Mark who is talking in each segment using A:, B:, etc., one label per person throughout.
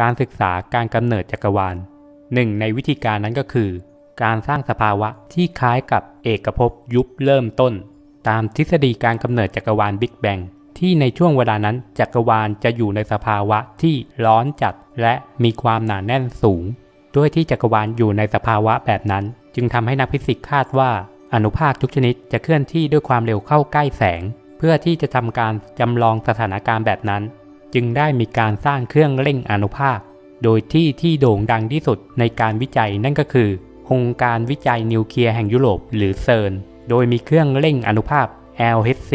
A: การศึกษาการกำเนิดจักรวาลหนึ่งในวิธีการนั้นก็คือ การสร้างสภาวะที่คล้ายกับเอกภพยุบเริ่มต้น ตามทฤษฎีการกำเนิดจักรวาลบิ๊กแบงที่ในช่วงเวลานั้นจักรวาลจะอยู่ในสภาวะที่ร้อนจัดและมีความหนาแน่นสูง ด้วยที่จักรวาลอยู่ในสภาวะแบบนั้น จึงทำให้นักฟิสิกส์คาดว่า อนุภาคทุกชนิดจะเคลื่อนที่ด้วยความเร็วเข้าใกล้แสง เพื่อที่จะทำการจำลองสถานการณ์แบบนั้น จึงได้มีการสร้างเครื่องเร่งอนุภาค โดยที่ที่โด่งดังที่สุดในการวิจัยนั่นก็คือ องค์การวิจัยนิวเคลียร์แห่งยุโรปหรือเซิร์น โดยมีเครื่องเร่งอนุภาค LHC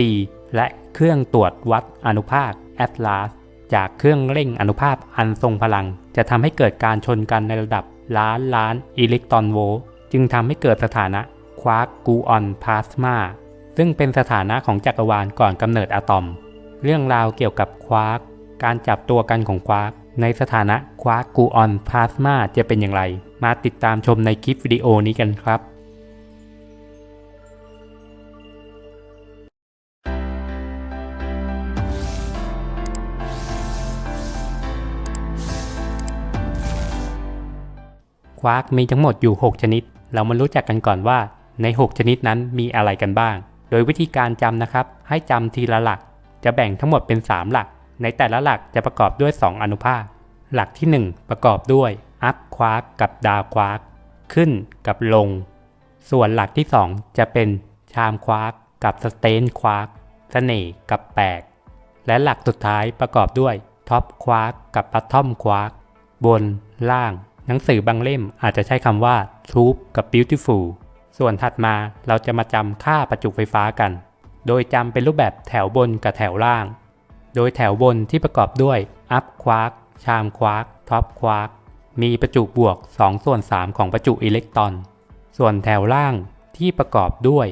A: และเครื่องตรวจวัดอนุภาค Atlas จากเครื่องเร่งอนุภาคอันทรงพลัง จะทำให้เกิดการชนกันในระดับล้านล้านอิเล็กตรอนโวลต์จึงทำให้เกิดสถานะควาร์กกูออนพลาสมาซึ่งเป็นสถานะของจักรวาลก่อนกำเนิดอะตอม เรื่องราวเกี่ยวกับควาร์ก การจับตัวกันของควาร์กในสถานะควาร์กกูออนพลาสมาจะเป็นอย่างไร มาติดตามชมในคลิปวิดีโอนี้กันครับควาร์กมีทั้งหมดอยู่ 6 ชนิด เรามารู้จักกันก่อนว่า ใน 6 ชนิดนั้นมีอะไรกันบ้าง โดยวิธีการจำนะครับ ให้จำทีละหลัก จะแบ่งทั้งหมดเป็น 3 หลัก ในแต่ละหลักจะประกอบด้วย 2 อนุภาค หลักที่ 1 ประกอบด้วยอัพควาร์กกับดาวควาร์กขึ้นกับลง ส่วนหลักที่ 2 จะเป็นชามควาร์กกับสเตนควาร์กเสน่ห์กับแปลกและหลักสุดท้ายประกอบด้วยท็อปควาร์กกับปัตทอมควาร์กบน ล่าง หนังสือบางเล่มอาจจะใช้คำว่า truth กับ beautiful ส่วนถัดมาเราจะมาจำค่าประจุไฟฟ้ากัน โดยจำเป็นรูปแบบแถวบนกับแถวล่าง โดยแถวบนที่ประกอบด้วย up quark ชามควาร์ก top quark มีประจุบวก 2 ส่วน 3 ของประจุอิเล็กตรอน ส่วนแถวล่างที่ประกอบด้วย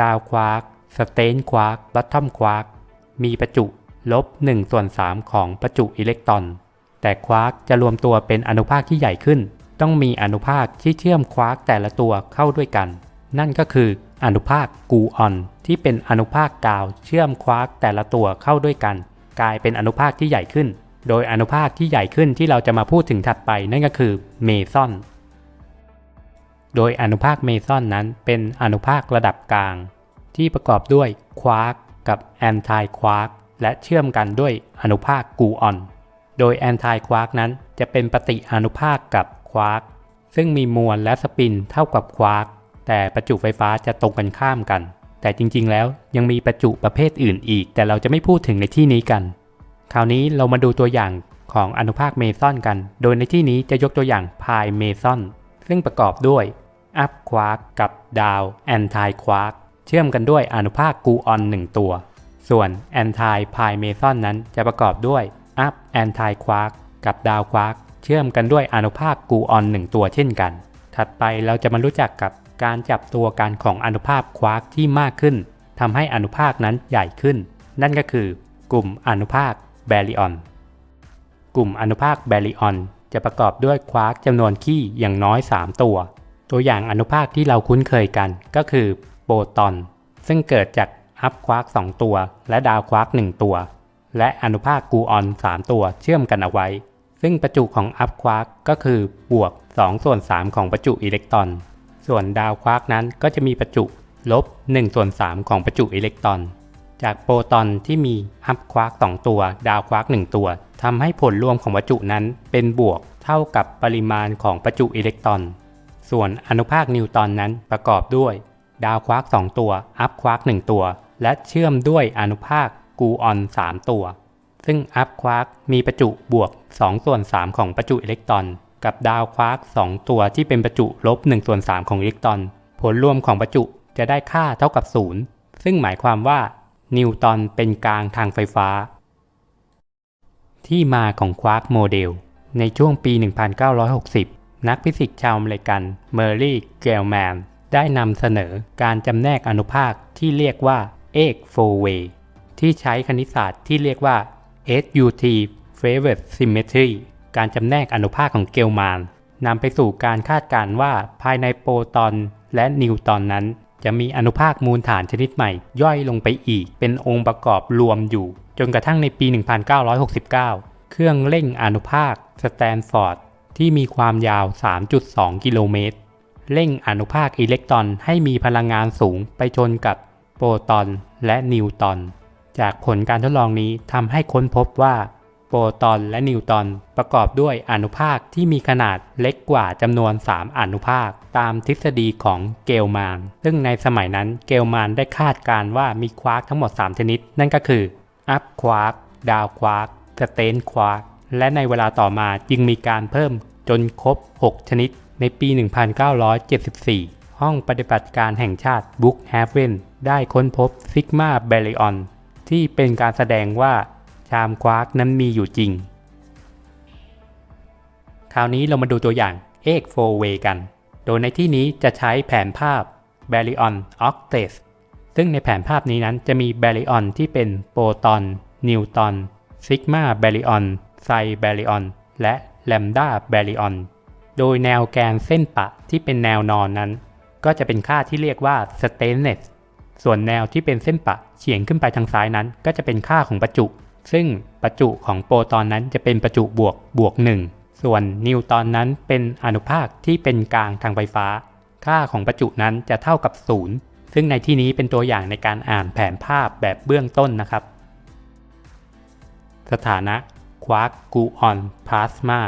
A: ดาวควาร์กสเตนควาร์กบัตทอมควาร์กมีประจุลบ1ส่วน3ของประจุอิเล็กตรอน แต่ควาร์กจะรวมตัวเป็นอนุภาคที่ใหญ่ขึ้น ต้องมีอนุภาคที่เชื่อมควาร์กแต่ละตัวเข้าด้วยกัน นั่นก็คืออนุภาคกูออน ที่เป็นอนุภาคกาวเชื่อมควาร์กแต่ละตัวเข้าด้วยกัน กลายเป็นอนุภาคที่ใหญ่ขึ้น โดยอนุภาคที่ใหญ่ขึ้นที่เราจะมาพูดถึงถัดไปนั่นก็คือเมซอนโดยอนุภาคเมซอนนั้นเป็นอนุภาคระดับกลาง ที่ประกอบด้วยควาร์กกับแอนตี้ควาร์กและเชื่อมกันด้วยอนุภาคกูออน โดยแอนตี้ควาร์กนั้นจะเป็นปฏิอนุภาคกับควาร์กซึ่งมีมวลและสปินเท่ากับควาร์กแต่ประจุไฟฟ้าจะตรงกันข้ามกัน แต่จริงๆ แล้วยังมีประจุประเภทอื่นอีก แต่เราจะไม่พูดถึงในที่นี้กัน คราวนี้เรามาดูตัวอย่างของอนุภาคเมซอนกัน โดยในที่นี้จะยกตัวอย่างพายเมซอนซึ่งประกอบด้วยอัพควาร์กกับดาวแอนตี้ควาร์กเชื่อมกันด้วยอนุภาคกูออน1ตัว ส่วนแอนตี้พายเมซอนนั้นจะประกอบด้วยอัพแอนตี้ควาร์กกับดาวควาร์กเชื่อมกันด้วยอนุภาคกูออน1ตัวเช่นกัน ถัดไปเราจะมารู้จักกับ การจับตัวกันของอนุภาคควาร์กที่มากขึ้นทำให้อนุภาคนั้นใหญ่ขึ้น นั่นก็คือกลุ่มอนุภาคแบริออน กลุ่มอนุภาคแบริออนจะประกอบด้วยควาร์กจำนวนขี้อย่างน้อย 3 ตัว ตัวอย่างอนุภาคที่เราคุ้นเคยกันก็คือโปรตอน ซึ่งเกิดจากอัพควาร์ก2ตัว และดาวควาร์ก1ตัว และอนุภาคกูออน 3 ตัวเชื่อมกันเอาไว้ ซึ่งประจุของอัพควาร์กก็คือบวก2ส่วน3ของประจุอิเล็กตรอน ส่วนดาวควาร์กนั้นก็จะมีประจุลบ1ส่วน3ของประจุอิเล็กตรอน จากโปรตอนที่มีอัพควาร์ก2ตัว ดาวควาร์ก1ตัวทำให้ผลรวมของประจุนั้นเป็นบวกเท่ากับปริมาณของประจุอิเล็กตรอน ส่วนอนุภาคนิวตอนนั้นประกอบด้วย ดาวควาร์ก2ตัว อัพควาร์ก1ตัว และเชื่อมด้วยอนุภาคกูออน 3 ตัว ซึ่งอัพควาร์กมีประจุบวก2ส่วน3ของประจุอิเล็กตรอน กับดาวควาร์ก2ตัวที่เป็นประจุลบ1ส่วน3ของอิเล็กตรอน ผลรวมของประจุจะได้ค่าเท่ากับ 0 ซึ่งหมายความว่า นิวตอนเป็นกลางทางไฟฟ้า ที่มาของควาร์กโมเดล ในช่วงปี 1960 นักฟิสิกส์ชาวอเมริกันเมอร์รี่เกลแมนได้นำเสนอการจำแนกอนุภาคที่เรียกว่าเอกโฟเวที่ใช้คณิตศาสตร์ที่เรียกว่า SUT Favorite Symmetry การจำแนกอนุภาคของเกลแมนนำไปสู่การคาดการณ์ว่าภายในโปรตอนและนิวตอนนั้น จะมีอนุภาคมูลฐานชนิดใหม่ ย่อยลงไปอีก เป็นองค์ประกอบรวมอยู่ จนกระทั่งในปี 1969 เครื่องเร่งอนุภาคสแตนฟอร์ดที่มีความยาว 3.2 กิโลเมตร เร่งอนุภาคอิเล็กตรอนให้มีพลังงานสูงไปชนกับโปรตอนและนิวตอน จากผลการทดลองนี้ทำให้ค้นพบว่า โปรตอนและนิวตอนประกอบด้วยอนุภาคที่มีขนาดเล็กกว่าจำนวน 3 อนุภาค ตามทฤษฎีของเกลมาน ซึ่งในสมัยนั้นเกลมานได้คาดการว่ามีควาร์กทั้งหมด 3 ชนิด นั่นก็คืออัพควาร์กดาวควาร์กสเตนควาร์กและในเวลาต่อมาจึงมีการเพิ่มจนครบ 6 ชนิด ในปี 1974 ห้องปฏิบัติการแห่งชาติบุ๊กแฮฟเวนได้ค้นพบซิกมาเบริออนที่เป็นการแสดงว่า ชามควาร์กนั้นมีอยู่จริง คราวนี้เรามาดูตัวอย่างเอกโฟเวกัน โดยในที่นี้จะใช้แผนภาพ Baryon Octet ซึ่งในแผนภาพนี้นั้นจะมี Baryon ที่เป็นโปรตอน นิวตอน ซิกมาแบริออนไซแบริออนและแลมดาแบริออนโดยแนวแกนเส้นปะที่เป็นแนวนอนนั้น ก็จะเป็นค่าที่เรียกว่า stainless ส่วนแนวที่เป็นเส้นปะเฉียงขึ้นไปทางซ้ายนั้น ก็จะเป็นค่าของประจุ ซึ่งประจุของโปรตอนนั้นจะเป็นประจุบวกบวก 1 ส่วนนิวตอนนั้นเป็นอนุภาคที่เป็นกลางทางไฟฟ้า ค่าของประจุนั้นจะเท่ากับ 0 ซึ่งในที่นี้เป็นตัวอย่างในการอ่านแผนภาพแบบเบื้องต้นนะครับ สถานะควาร์กกูออนพลาสมา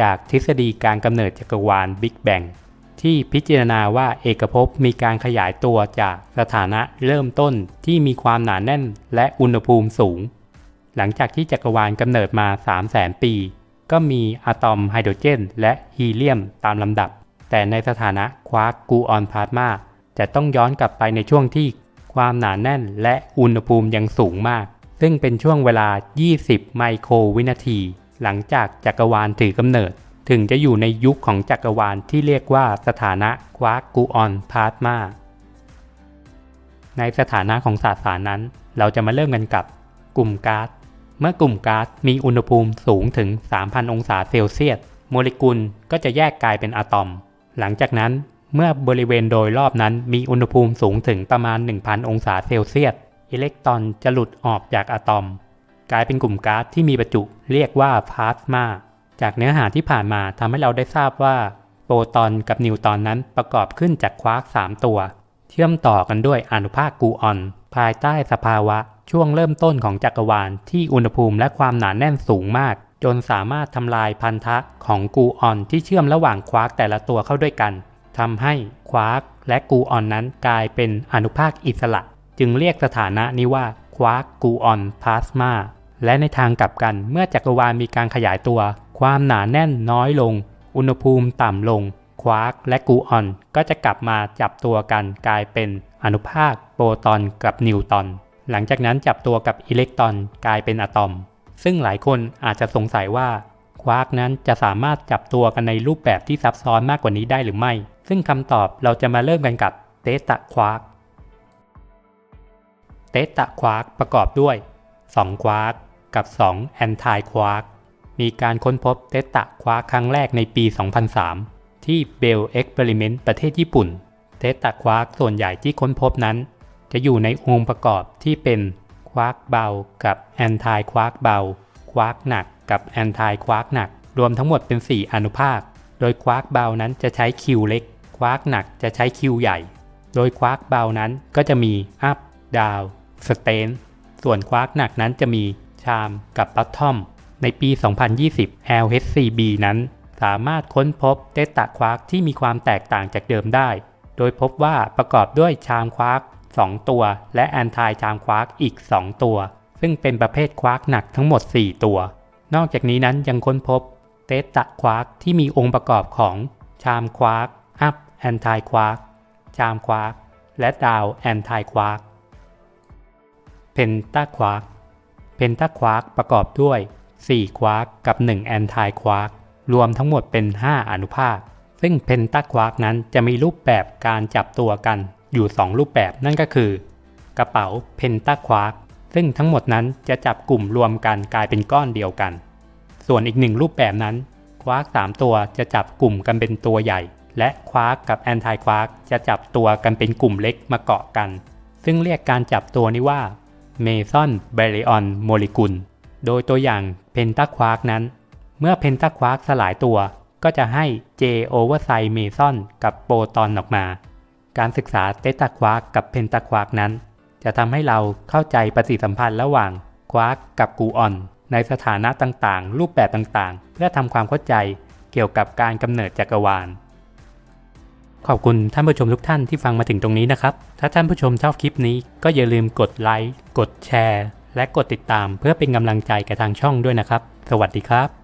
A: จากทฤษฎีการกำเนิดจักรวาลบิ๊กแบงที่พิจารณาว่าเอกภพมีการขยายตัวจากสถานะเริ่มต้นที่มีความหนาแน่นและอุณหภูมิสูง หลังจากที่จักรวาลกำเนิดมา 3 0 0แสนปี ก็มีอะตอมไฮโดรเจน และฮีเลียมตามลำดับ แต่ในสถานะควาร์กกูออนพลาสมาจะต้องย้อนกลับไปในช่วงที่ความหนาแน่นและอุณหภูมิยังสูงมาก ซึ่งเป็นช่วงเวลา 20 ไมโครวินาที หลังจากจักรวาลถือกำเนิด ถึงจะอยู่ในยุคของจักรวาลที่เรียกว่าสถานะควาร์กกูออนพลาสมาในสถานะของสสารนั้น เราจะมาเริ่มกันกับกลุ่มก๊าซ เมื่อกลุ่มก๊าซมีอุณหภูมิสูงถึง 3,000 องศาเซลเซียส โมเลกุลก็จะแยกกลายเป็นอะตอม หลังจากนั้นเมื่อบริเวณโดยรอบนั้นมีอุณหภูมิสูงถึงประมาณ 1,000 องศาเซลเซียส อิเล็กตรอนจะหลุดออกจากอะตอม กลายเป็นกลุ่มก๊าซที่มีประจุเรียกว่าพลาสมาจากเนื้อหาที่ผ่านมาทำให้เราได้ทราบว่า โปรตอนกับนิวตรอนนั้นประกอบขึ้นจากควาร์ก3ตัว ชื่อมต่อกันด้วยอนุภาคกูออน ภายใต้สภาวะช่วงเริ่มต้นของจักรวาลที่อุณหภูมิและความหนาแน่นสูงมาก จนสามารถทำลายพันธะของกูออนที่เชื่อมระหว่างควาร์กแต่ละตัวเข้าด้วยกันทำให้ควาร์กและกูออนนั้นกลายเป็นอนุภาคอิสระ จึงเรียกสถานะนี้ว่าควาร์กกูออนพลาสมาและในทางกลับกันเมื่อจักรวาลมีการขยายตัว ความหนาแน่นน้อยลง อุณหภูมิต่ำลง ควาร์กและกูออน ก็จะกลับมาจับตัวกันกลายเป็นอนุภาคโปรตอนกับนิวตอนหลังจากนั้นจับตัวกับอิเล็กตรอนกลายเป็นอะตอม ซึ่งหลายคนอาจจะสงสัยว่าควาร์กนั้นจะสามารถจับตัวกันในรูปแบบที่ซับซ้อนมากกว่านี้ได้หรือไม่ ซึ่งคำตอบเราจะมาเริ่มกันกับเตตะควาร์กเตตะควาร์กประกอบด้วย 2 ควาร์กกับ 2 แอนทายควาร์กมีการค้นพบเตตะควาร์กครั้งแรกในปี 2003 ที่เบลเอ็กเพร์เมนต์ประเทศญี่ปุ่นเตตะควาร์กส่วนใหญ่ที่ค้นพบนั้น จะอยู่ในองค์ประกอบที่เป็นควาร์กเบากับแอนทายควาร์กเบา ควาร์กหนักกับแอนทายควาร์กหนัก รวมทั้งหมดเป็น 4 อนุภาค โดยควาร์กเบานั้นจะใช้คิวเล็ก ควาร์กหนักจะใช้คิวใหญ่ โดยควาร์กเบานั้นก็จะมีอัพดาวสเตนส่วนควาร์กหนักนั้นจะมีชามกับบัตทอม ในปี 2020 LHCb นั้น สามารถค้นพบเตตะควาร์กที่มีความแตกต่างจากเดิมได้ โดยพบว่าประกอบด้วยชามควาร์ก2 ตัว และแอนทายชามควาร์กอีก 2 ตัว ซึ่งเป็นประเภทควาร์กหนักทั้งหมด 4 ตัว นอกจากนี้นั้นยังค้นพบเตตะควาร์กที่มีองค์ประกอบของชามควาร์กอัพแอนทายควาร์กชามควาร์กและดาวแอนทายควาร์กเพนตาควาร์กเพนตาควาร์กประกอบด้วย 4 ควาร์กกับ 1 แอนทายควาร์ก รวมทั้งหมดเป็น 5 อนุภาค ซึ่งเพนตาควาร์กนั้นจะมีรูปแบบการจับตัวกันอยู่ 2 รูปแบบนั่นก็คือ กระเป๋าเพนตาควาร์กซึ่งทั้งหมดนั้นจะจับกลุ่มรวมกันกลายเป็นก้อนเดียวกัน ส่วนอีกหนึ่งรูปแบบนั้น ควาร์ก3ตัวจะจับกลุ่มกันเป็นตัวใหญ่ และควาร์กกับแอนทายควาร์กจะจับตัวกันเป็นกลุ่มเล็กมาเกาะกัน ซึ่งเรียกการจับตัวนี้ว่าเมซอนเบริออนโมเลกุล โดยตัวอย่างเพนตาควาร์กนั้น มื่อเพนตาควาร์กสลายตัวก็จะให้ J โอเวอร์ไซเมซอนกับโปรตอนออกมา การศึกษาเตตาควาร์กกับเพนตาควาร์กนั้น จะทำให้เราเข้าใจปฏิสัมพันธ์ระหว่างควาร์กกับกูออน ในสถานะต่างๆ รูปแบบต่างๆ เพื่อทำความเข้าใจเกี่ยวกับการกำเนิดจักรวาล ขอบคุณท่านผู้ชมทุกท่านที่ฟังมาถึงตรงนี้นะครับ ถ้าท่านผู้ชมชอบคลิปนี้ก็อย่าลืมกดไลค์ กดแชร์ และกดติดตามเพื่อเป็นกำลังใจกับทางช่องด้วยนะครับ สวัสดีครับ